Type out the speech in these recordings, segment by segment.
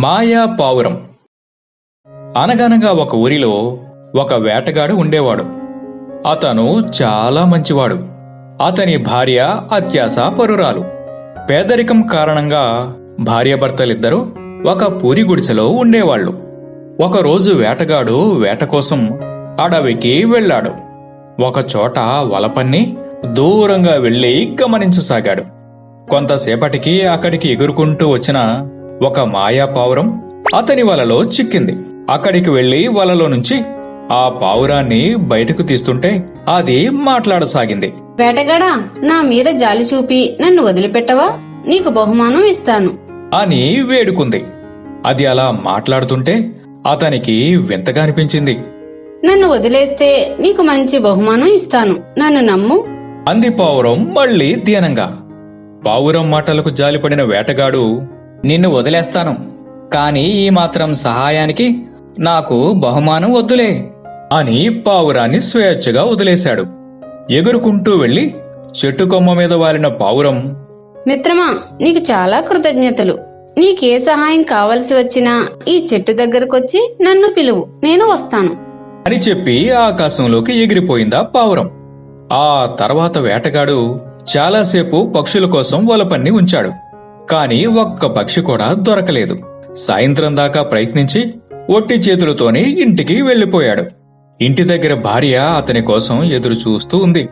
మాయా పావురం అనగనగా ఒక ఊరిలో ఒక వేటగాడు ఉండేవాడు. అతను చాలా మంచివాడు. అతని భార్య అత్యాస పరురాలు. పేదరికం కారణంగా భార్యాభర్తలిద్దరూ ఒక పూరి గుడిసెలో ఉండేవాళ్ళు ఒకరోజు వేటగాడు వేట కోసం అడవికి వెళ్ళాడు. ఒకచోట వలపన్ని దూరంగా వెళ్ళి గమనించసాగాడు. కొంతసేపటికి అక్కడికి ఎగురుకుంటూ వచ్చిన ఒక మాయా పావురం అతని వలలో చిక్కింది. అక్కడికి వెళ్ళి వలలో నుంచి ఆ పావురాన్ని బయటకు తీస్తుంటే అది మాట్లాడసాగింది. వేటగాడా నా మీద జాలి చూపి నన్ను వదిలిపెట్టవా? నీకు బహుమానం ఇస్తాను. అని వేడుకుంది. అది అలా మాట్లాడుతుంటే అతనికి వింతగా అనిపించింది. నన్ను వదిలేస్తే నీకు మంచి బహుమానం ఇస్తాను. నన్ను నమ్ము. అంది పావురం మళ్ళీ దీనంగా. పావురం మాటలకు జాలిపడిన వేటగాడు నిన్ను వదిలేస్తాను. కాని ఈ మాత్రం సహాయానికి నాకు బహుమానం వద్దులే అని పావురాన్ని స్వేచ్ఛగా వదిలేశాడు. ఎగురుకుంటూ వెళ్ళి చెట్టు కొమ్మ మీద వాలిన పావురం మిత్రమా నీకు చాలా కృతజ్ఞతలు. నీకే సహాయం కావలసి వచ్చినా ఈ చెట్టు దగ్గరకొచ్చి నన్ను పిలువు నేను వస్తాను. అని చెప్పి ఆకాశంలోకి ఎగిరిపోయిందా పావురం. ఆ తర్వాత వేటగాడు చాలాసేపు పక్షుల కోసం వలపన్ని ఉంచాడు. కాని ఒక్క పక్షి కూడా దొరకలేదు. సాయంత్రం దాకా ప్రయత్నించి ఒట్టి చేతులతోనే ఇంటికి వెళ్ళిపోయాడు ఇంటి దగ్గర భార్య అతని కోసం ఎదురు చూస్తూ ఉంది.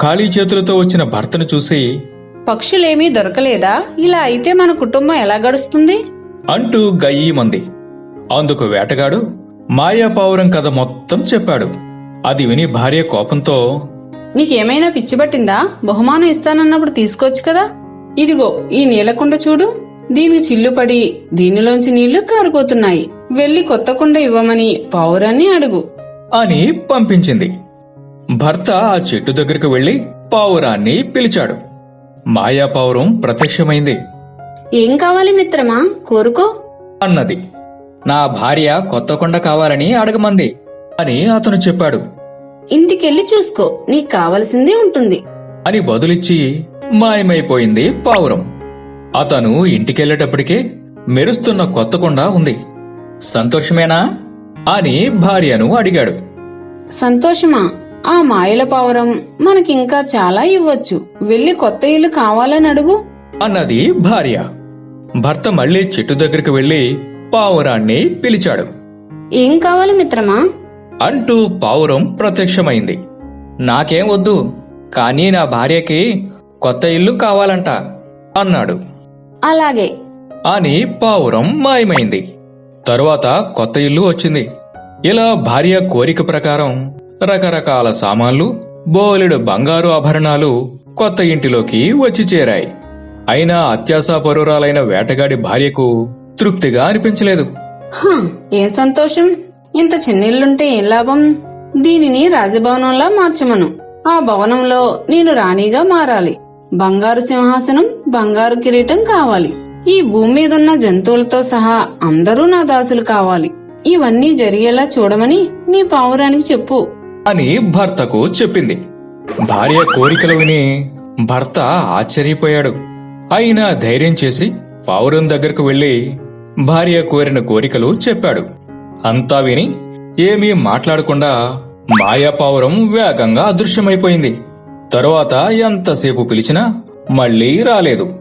ఖాళీ చేతులతో వచ్చిన భర్తను చూసి పక్షులేమీ దొరకలేదా? ఇలా అయితే మన కుటుంబం ఎలా గడుస్తుంది? అంటూ గయ్యమంది. అందుకు వేటగాడు మాయా పావురం కథ మొత్తం చెప్పాడు. అది విని భార్య కోపంతో నీకేమైనా పిచ్చి పట్టిందా? బహుమానం ఇస్తానన్నప్పుడు తీసుకోవచ్చు కదా? ఇదిగో ఈ నీలకుండ చూడు. దీనికి చిల్లుపడి దీనిలోంచి నీళ్ళు కారిపోతున్నాయి వెళ్ళి కొత్త కుండ ఇవ్వమని పావురాన్ని అడుగు. అని పంపించింది. భర్త ఆ చెట్టు దగ్గరకు వెళ్ళి పావురాన్ని పిలిచాడు. మాయా పావురం ప్రత్యక్షమైంది. ఏం కావాలి మిత్రమా? కోరుకో. అన్నది. నా భార్య కొత్త కొండ కావాలని అడగమంది అని అతను చెప్పాడు. ఇంటికెళ్ళి చూసుకో నీకు కావలసిందే ఉంటుంది. అని బదులిచ్చి మాయమైపోయింది పావురం. అతను ఇంటికెళ్ళేటప్పటికే మెరుస్తున్న కొత్త కొండ ఉంది. సంతోషమేనా? అని భార్యను అడిగాడు. సంతోషమా? ఆ మాయల పావురం మనకింకా చాలా ఇవ్వచ్చు. వెళ్ళి కొత్త ఇల్లు కావాలని అడుగు. అన్నది భార్య. భర్త మళ్ళీ చెట్టు దగ్గరకు వెళ్ళి పావురాన్ని పిలిచాడు. ఏం కావాలి మిత్రమా? అంటూ పావురం ప్రత్యక్షమైంది. నాకేం వద్దు కానీ నా భార్యకి కొత్త ఇల్లు కావాలంట అన్నాడు. అలాగే. అని పావురం మాయమైంది. తరువాత కొత్త ఇల్లు వచ్చింది. ఇలా భార్య కోరిక ప్రకారం రకరకాల సామాన్లు బోలెడు బంగారు ఆభరణాలు కొత్త ఇంటిలోకి వచ్చి చేరాయి. అయినా అత్యాశాపరురాలైన వేటగాడి భార్యకు తృప్తిగా అనిపించలేదు. ఏం సంతోషం. ఇంత చిన్నిల్లుంటే ఏం లాభం? దీనిని రాజభవనంలా మార్చమను. ఆ భవనంలో నేను రాణిగా మారాలి. బంగారు సింహాసనం బంగారు కిరీటం కావాలి. ఈ భూమి మీదున్న జంతువులతో సహా అందరూ నా దాసులు కావాలి. ఇవన్నీ జరిగేలా చూడమని నీ పావురానికి చెప్పు. అని భర్తకు చెప్పింది. భార్య కోరికలు విని భర్త ఆశ్చర్యపోయాడు. అయినా ధైర్యం చేసి పావురం దగ్గరకు వెళ్ళి భార్య కోరిన కోరికలు చెప్పాడు. అంతా విని ఏమీ మాట్లాడకుండా మాయా పావురం వేగంగా అదృశ్యమైపోయింది. తరువాత ఎంతసేపు పిలిచినా మళ్ళీ రాలేదు.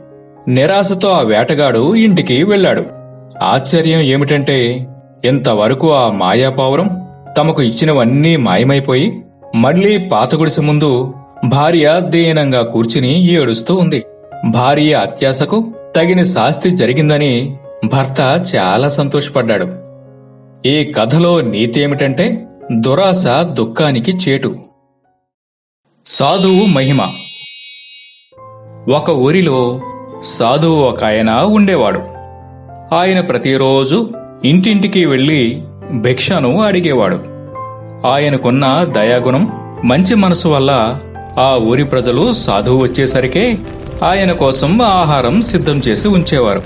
నిరాశతో ఆ వేటగాడు ఇంటికి వెళ్ళాడు. ఆశ్చర్యం ఏమిటంటే ఇంతవరకు ఆ మాయాపావురం తమకు ఇచ్చినవన్నీ మాయమైపోయి మళ్ళీ పాత గుడిసె ముందు భార్య దీనంగా కూర్చుని ఏడుస్తూ ఉంది. భార్య అత్యాశకు తగిన శాస్తి జరిగిందని భర్త చాలా సంతోషపడ్డాడు. ఈ కథలో నీతి ఏమిటంటే దురాశ దుఃఖానికి చేటు. సాధువు మహిమ. ఒక ఊరిలో సాధువు ఒక ఆయన ఉండేవాడు. ఆయన ప్రతిరోజు ఇంటింటికి వెళ్ళి భిక్షను అడిగేవాడు. ఆయనకున్న దయాగుణం మంచి మనసు వల్ల ఆ ఊరి ప్రజలు సాధువు వచ్చేసరికే ఆయన కోసం ఆహారం సిద్ధం చేసి ఉంచేవారు.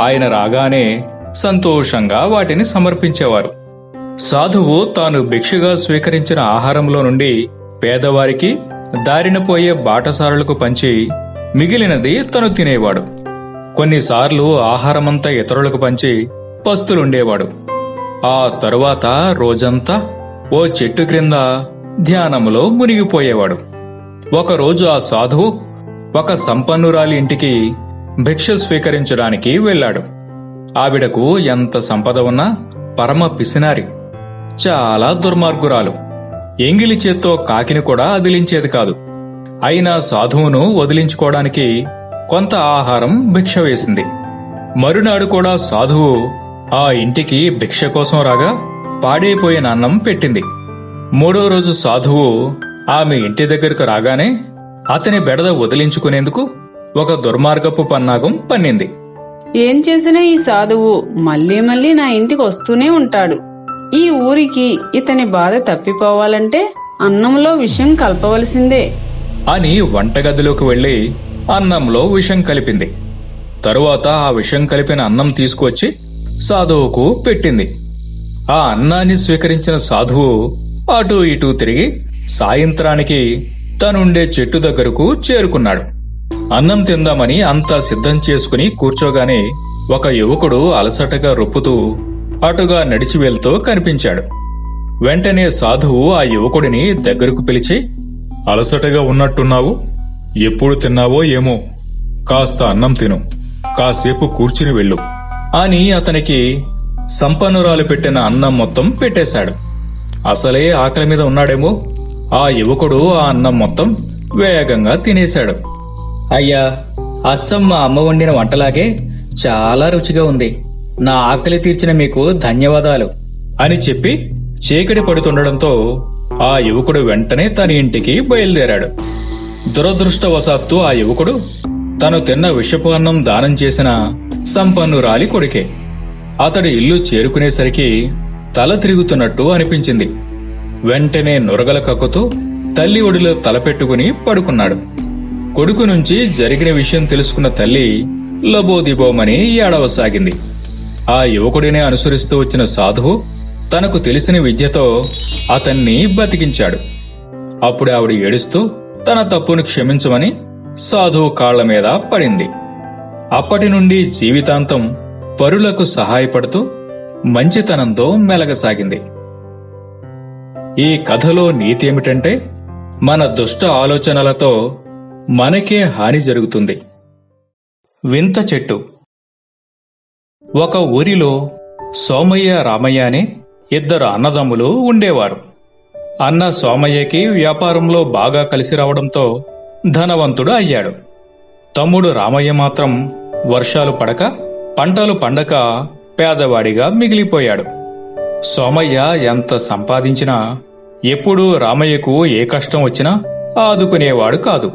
ఆయన రాగానే సంతోషంగా వాటిని సమర్పించేవారు. సాధువు తాను భిక్షగా స్వీకరించిన ఆహారంలో నుండి పేదవారికి దారిన పోయే బాటసారులకు పంచి మిగిలినది తను తినేవాడు. కొన్నిసార్లు ఆహారమంతా ఇతరులకు పంచి పస్తులుండేవాడు. ఆ తరువాత రోజంతా ఓ చెట్టు క్రింద ధ్యానములో మునిగిపోయేవాడు. ఒకరోజు ఆ సాధువు ఒక సంపన్నురాలి ఇంటికి భిక్ష స్వీకరించడానికి వెళ్ళాడు. ఆవిడకు ఎంత సంపద ఉన్నా పరమ పిసినారి చాలా దుర్మార్గురాలు. ఎంగిలి చేత్తో కాకిని కూడా అదిలించేది కాదు. అయినా సాధువును వదిలించుకోవడానికి కొంత ఆహారం భిక్ష వేసింది. మరునాడు కూడా సాధువు ఆ ఇంటికి భిక్ష కోసం రాగా పాడైపోయిన అన్నం పెట్టింది. మూడో రోజు సాధువు ఆమె ఇంటి దగ్గరకు రాగానే అతని బెడద వదిలించుకునేందుకు ఒక దుర్మార్గపు పన్నాగం పన్నింది. ఏం చేసినా ఈ సాధువు మళ్ళీ మళ్ళీ నా ఇంటికి వస్తూనే ఉంటాడు. ఈ ఊరికి ఇతని బాధ తప్పిపోవాలంటే అన్నంలో విషం కలపవలసిందే. అని వంటగదిలోకి వెళ్ళి అన్నంలో విషం కలిపింది. తరువాత ఆ విషం కలిపిన అన్నం తీసుకువచ్చి సాధువుకు పెట్టింది. ఆ అన్నాన్ని స్వీకరించిన సాధువు అటూ ఇటూ తిరిగి సాయంత్రానికి తనుండే చెట్టు దగ్గరకు చేరుకున్నాడు. అన్నం తిందామని అంతా సిద్ధం చేసుకుని కూర్చోగానే ఒక యువకుడు అలసటగా రొప్పుతూ అటుగా నడిచి వెళ్తూ కనిపించాడు. వెంటనే సాధువు ఆ యువకుడిని దగ్గరకు పిలిచి అలసటగా ఉన్నట్టున్నావు. ఎప్పుడు తిన్నావో ఏమో. కాస్త అన్నం తిను. కాసేపు కూర్చుని వెళ్ళు. అని అతనికి సంపన్నురాలు పెట్టిన అన్నం మొత్తం పెట్టేశాడు. అసలే ఆకలి మీద ఉన్నాడేమో. ఆ యువకుడు ఆ అన్నం మొత్తం వేగంగా తినేశాడు. అయ్యా అచ్చం మా అమ్మ వండిన వంటలాగే చాలా రుచిగా ఉంది. నా ఆకలి తీర్చిన మీకు ధన్యవాదాలు. అని చెప్పి చీకటి పడుతుండడంతో ఆ యువకుడు వెంటనే తన ఇంటికి బయలుదేరాడు. దురదృష్టవశాత్తు ఆ యువకుడు తను తిన్న విషపు అన్నం దానం చేసిన సంపన్నురాలి కొడుకే. అతడు ఇల్లు చేరుకునేసరికి తల తిరుగుతున్నట్టు అనిపించింది. వెంటనే నురగల కక్కుతూ తల్లి ఒడిలో తలపెట్టుకుని పడుకున్నాడు. కొడుకు నుంచి జరిగిన విషయం తెలుసుకున్న తల్లి లబోదిబోమని ఏడవసాగింది. ఆ యువకుడినే అనుసరిస్తూ వచ్చిన సాధువు తనకు తెలిసిన విద్యతో అతన్ని బతికించాడు. అప్పుడు ఆవిడ ఏడుస్తూ తన తప్పును క్షమించమని సాధువు కాళ్ళ మీద పడింది. అప్పటి నుండి జీవితాంతం పరులకు సహాయపడుతూ మంచితనంతో మెలగసాగింది. ఈ కథలో నీతి ఏమిటంటే మన దుష్ట ఆలోచనలతో మనకే హాని జరుగుతుంది. వింత చెట్టు. ఒక ఊరిలో సోమయ్య రామయ్య అనే ఇద్దరు అన్నదమ్ములు ఉండేవారు. అన్న సోమయ్యకి వ్యాపారంలో బాగా కలిసి రావడంతో ధనవంతుడు అయ్యాడు. తమ్ముడు రామయ్య మాత్రం వర్షాలు పడక పంటలు పండక పేదవాడిగా మిగిలిపోయాడు. సోమయ్య ఎంత సంపాదించినా ఎప్పుడూ రామయ్యకు ఏ కష్టం వచ్చినా ఆదుకునేవాడు కాదు.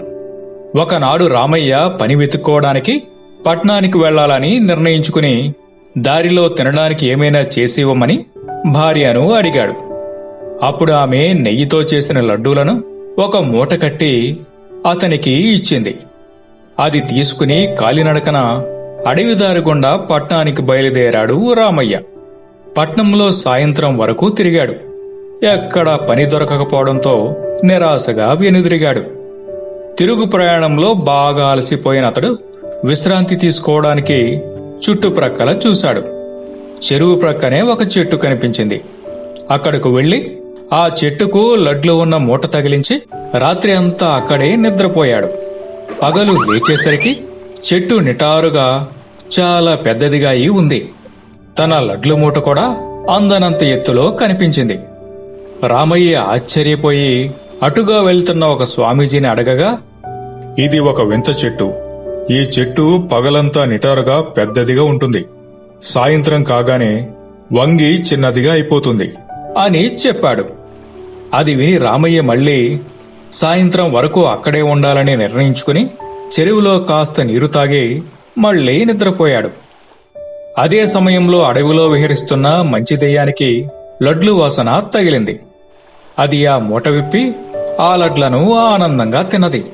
ఒకనాడు రామయ్య పని వెతుక్కోవడానికి పట్నానికి వెళ్ళాలని నిర్ణయించుకుని దారిలో తినడానికి ఏమైనా చేసి ఇవ్వమని భార్యను అడిగాడు. అప్పుడు ఆమె నెయ్యితో చేసిన లడ్డూలను ఒక మూట కట్టి అతనికి ఇచ్చింది. అది తీసుకుని కాలినడకన అడవిదారి గుండా పట్నానికి బయలుదేరాడు రామయ్య. పట్నంలో సాయంత్రం వరకు తిరిగాడు. ఎక్కడా పని దొరకకపోవడంతో నిరాశగా వెనుదిరిగాడు. తిరుగు ప్రయాణంలో బాగా అలసిపోయిన అతడు విశ్రాంతి తీసుకోవడానికి చుట్టుప్రక్కల చూశాడు. చెరువు ప్రక్కనే ఒక చెట్టు కనిపించింది. అక్కడకు వెళ్ళి ఆ చెట్టుకు లడ్లు ఉన్న మూట తగిలించి రాత్రి అంతా అక్కడే నిద్రపోయాడు. పగలు లేచేసరికి చెట్టు నిటారుగా చాలా పెద్దదిగా అయి ఉంది. తన లడ్లు మూట కూడా అందనంత ఎత్తులో కనిపించింది. రామయ్య ఆశ్చర్యపోయి అటుగా వెళ్తున్న ఒక స్వామీజీని అడగగా ఇది ఒక వింత చెట్టు. ఈ చెట్టు పగలంతా నిటారుగా పెద్దదిగా ఉంటుంది. సాయంత్రం కాగానే వంగి చిన్నదిగా అయిపోతుంది అని చెప్పాడు. అది విని రామయ్య మళ్ళీ సాయంత్రం వరకు అక్కడే ఉండాలని నిర్ణయించుకుని చెరువులో కాస్త నీరు తాగి మళ్ళీ నిద్రపోయాడు. అదే సమయంలో అడవిలో విహరిస్తున్న మంచి దెయ్యానికి లడ్లు వాసన తగిలింది. అది ఆ మూట విప్పి ఆ లడ్లను ఆనందంగా తిన్నది.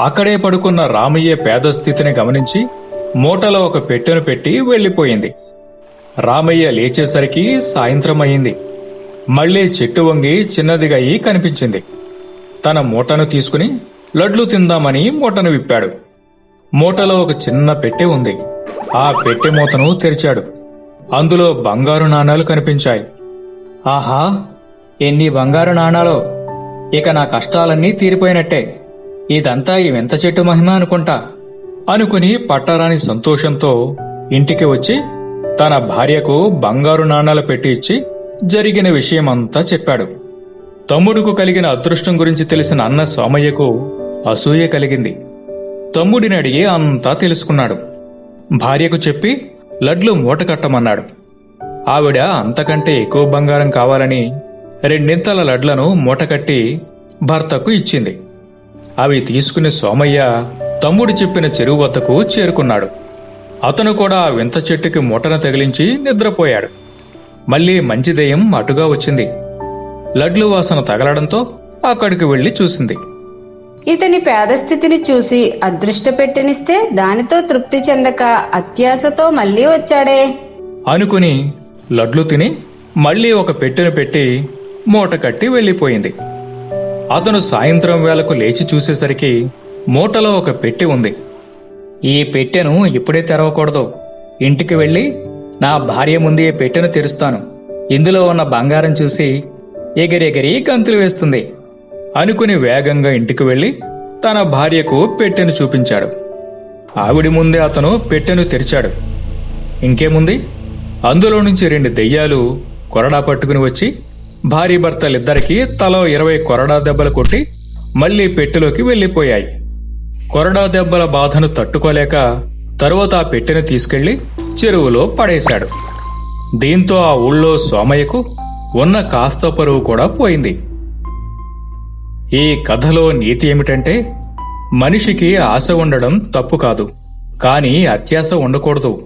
అక్కడే పడుకున్న రామయ్య పేద స్థితిని గమనించి మూటలో ఒక పెట్టెను పెట్టి వెళ్ళిపోయింది రామయ్య లేచేసరికి సాయంత్రం అయింది. మళ్ళీ చెట్టు వంగి చిన్నదిగా అయి కనిపించింది. తన మూటను తీసుకుని లడ్లు తిందామని మూటను విప్పాడు. మూటలో ఒక చిన్న పెట్టె ఉంది. ఆ పెట్టె మూతను తెరిచాడు. అందులో బంగారు నాణాలు కనిపించాయి. ఆహా! ఎన్ని బంగారు నాణాలో! ఇక నా కష్టాలన్నీ తీరిపోయినట్టే. ఇదంతా ఈ వింత చెట్టు మహిమ అనుకుంటా. అనుకుని పట్టరాని సంతోషంతో ఇంటికి వచ్చి తన భార్యకు బంగారు నాణాలు పెట్టి ఇచ్చి జరిగిన విషయమంతా చెప్పాడు. తమ్ముడుకు కలిగిన అదృష్టం గురించి తెలిసిన అన్న సోమయ్యకు అసూయ కలిగింది. తమ్ముడిని అడిగి అంతా తెలుసుకున్నాడు. భార్యకు చెప్పి లడ్లు మూట కట్టమన్నాడు. ఆవిడ అంతకంటే ఎక్కువ బంగారం కావాలని రెండింతల లడ్లను మూటకట్టి భర్తకు ఇచ్చింది. అవి తీసుకుని సోమయ్య తమ్ముడు చెప్పిన చెరువు వద్దకు చేరుకున్నాడు. అతను కూడా ఆ వింత చెట్టుకి మూటను తగిలించి నిద్రపోయాడు. మళ్ళీ మంచి దెయ్యం అటుగా వచ్చింది. లడ్లు వాసన తగలడంతో అక్కడికి వెళ్ళి చూసింది. ఇతని పేద స్థితిని చూసి అదృష్ట పెట్టెనిస్తే దానితో తృప్తి చెందక అత్యాశతో మళ్ళీ వచ్చాడే. అనుకుని లడ్లు తిని మళ్ళీ ఒక పెట్టెను పెట్టి మూట కట్టి వెళ్ళిపోయింది. అతను సాయంత్రం వేళకు లేచి చూసేసరికి మూటలో ఒక పెట్టె ఉంది. ఈ పెట్టెను ఇప్పుడే తెరవకూడదు. ఇంటికి వెళ్ళి నా భార్య ముందే పెట్టెను తెరుస్తాను. ఇందులో ఉన్న బంగారం చూసి ఎగిరెగిరి గంతులు వేస్తుంది. అనుకుని వేగంగా ఇంటికి వెళ్ళి తన భార్యకు పెట్టెను చూపించాడు. ఆవిడి ముందే అతను పెట్టెను తెరిచాడు. ఇంకేముంది? అందులో నుంచి రెండు దెయ్యాలు కొరడా పట్టుకుని వచ్చి భార్య భర్తలిద్దరికీ తలో ఇరవై కొరడా దెబ్బలు కొట్టి మళ్ళీ పెట్టెలోకి వెళ్ళిపోయాయి కొరడా దెబ్బల బాధను తట్టుకోలేక తరువాత ఆ పెట్టెను తీసుకెళ్ళి చెరువులో పడేశాడు. దీంతో ఆ ఊళ్ళో సోమయ్యకు ఉన్న కాస్త పరువు కూడా పోయింది. ఈ కథలో నీతి ఏమిటంటే మనిషికి ఆశ ఉండడం తప్పు కాదు కానీ అత్యాశ ఉండకూడదు.